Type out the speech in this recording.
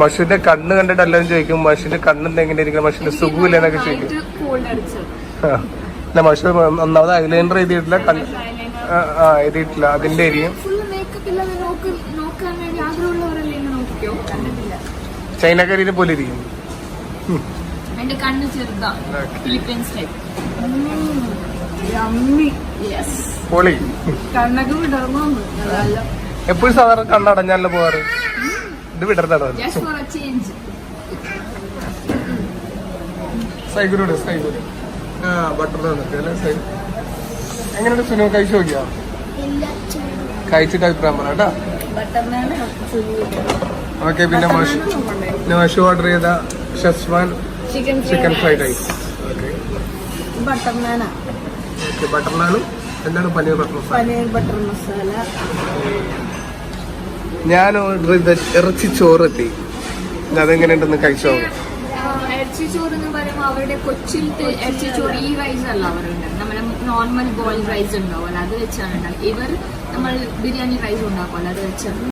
മഷുവിന്റെ കണ്ണ് കണ്ടിട്ട് എല്ലാവരും ചോദിക്കും മഷുവിന്റെ കണ്ണ് എങ്ങനെ ഇരിക്കണം? മഷുവിന്റെ സുഖമില്ല? എന്നൊക്കെ ചോദിക്കും. അല്ല മഷു ഒന്നാമത് ഐലൈനർ എഴുതിയിട്ടില്ല കണ്ണ് ആ, എഴുതിയിട്ടില്ല. അതിന്റെ ആയിരിക്കും ഫുള്ള് മേക്കപ്പ് ഇല്ലാതെ നോക്ക് നോക്കാൻ വേണ്ടി ആഗ്രഹമുള്ളവരല്ലേ ഇങ്ങനെ നോക്കിയോ കണ്ടിട്ടില്ല. ചൈനക്കാരിനെ പോലെ ഇരിക്കും. എന്റെ കണ്ണ് ചെറുതാ. Okay. ഫിലിപ്പീൻസ് ടൈപ്പ് യെസ് പൊളി. കണ്ണൊക്കെ വിടർന്നോ അതല്ല എപ്പോഴും സാധാരണ കണ്ണടഞ്ഞാലോ പോവാറ് ഇത് വിടർന്നാണോ സൈഗുരുണ്ട് സൈഗുരു. ആ ബട്ടർ തന്നിട്ട് എങ്ങനെയുണ്ട് സുനു? കഴിച്ചു നോക്കിയാ? കഴിച്ചിട്ട് അഭിപ്രായം പറ കേട്ടാ. ഓക്കെ പിന്നെ മഷു പിന്നെ മഷു ഓർഡർ ചെയ്ത schezwan chicken fried rice butter naan okay. Butter നാനും എന്താണ്? പനീർ ബട്ടർ മസാല പനീർ ബട്ടർ മസാല ഞാൻ ഓർഡർ ചെയ്ത ഇറച്ചി ചോറ് എത്തി അതെങ്ങനെയുണ്ടെന്ന് കഴിച്ചോ? ഇറച്ചി ചോറ് എന്ന് പറയുമ്പോൾ അവരുടെ കൊച്ചിലത്തെ ഇറച്ചി ചോറ് ഈ റൈസ് അല്ല അവരുണ്ട് നമ്മുടെ നോർമൽ ബോയിൽ റൈസ് ഉണ്ടാവുമല്ലോ അത് വെച്ചാണ് ഉണ്ടാക്കുക ഇവർ നമ്മൾ ബിരിയാണി റൈസ് ഉണ്ടാക്കുമല്ലോ അത് വെച്ചാണ്